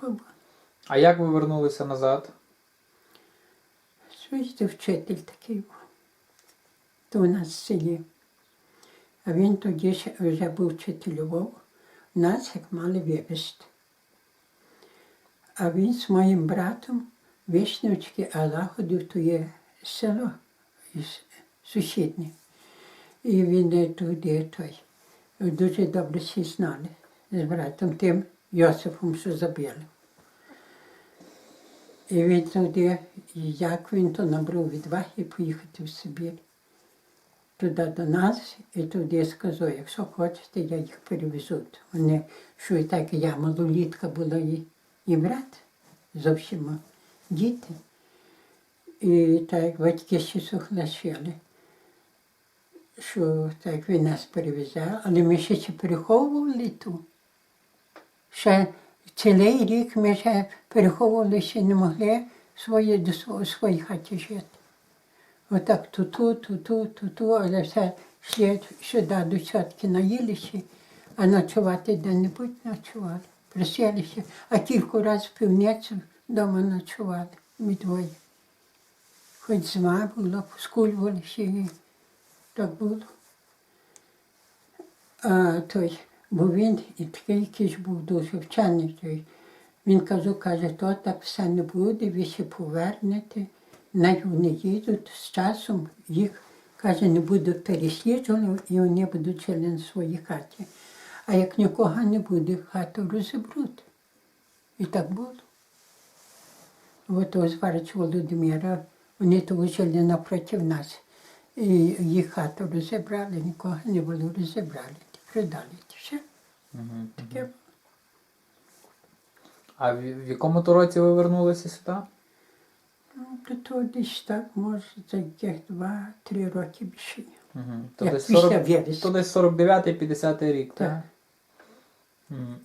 було. А як ви вернулися назад? Звідти вчитель такий був. То у нас в селі. А він тоді вже був вчителював. Нас як мали вивезти. А він з моїм братом Вишнівський Алагодів, то є село сусіднє. І він туди той. Дуже добре всі знали з братом тим Йосифом, що забили. І він туди, як він то набрав відваги поїхати в Сибір. Туди до нас, і туди сказав, якщо хочете, я їх перевезу. Вони, що і так я малолітка була і, і брат, зовсім діти. І так батьки ще согласили, що так він нас перевезе, але ми ще ще переховували ту. Ще цілий рік ми ще переховували, ще не могли свої, до своїй хаті жити. Отак ту-ту, ту-ту, ту-ту, але все йшли сюди до сотки наїлися, а ночувати де-небудь ночували. Присілися, а кілька разів в півницю вдома ночували, ми двоє. Хоч зима була, поскульвалися, і так було. А той, бо він і такий якийсь був дуже вчений. Той. Він казав, каже, то так все не буде, ви ще повернете, навіть вони їдуть з часом, їх, каже, не будуть переслідувати, і вони будуть жили на своїй хаті. А як нікого не буде, хату розібруть. І так було. От зварич Володимира, вони то жили напроти нас. І їх хату розібрали, нікого не було розібрали, Все. Таке. А в, в якому то році ви вернулися сюди? Ну, то, то десь так, може, за яких два-три роки більше. Угу. То, Як десь після 40, вересня. то десь 49-50 рік, так? Так. Мгм.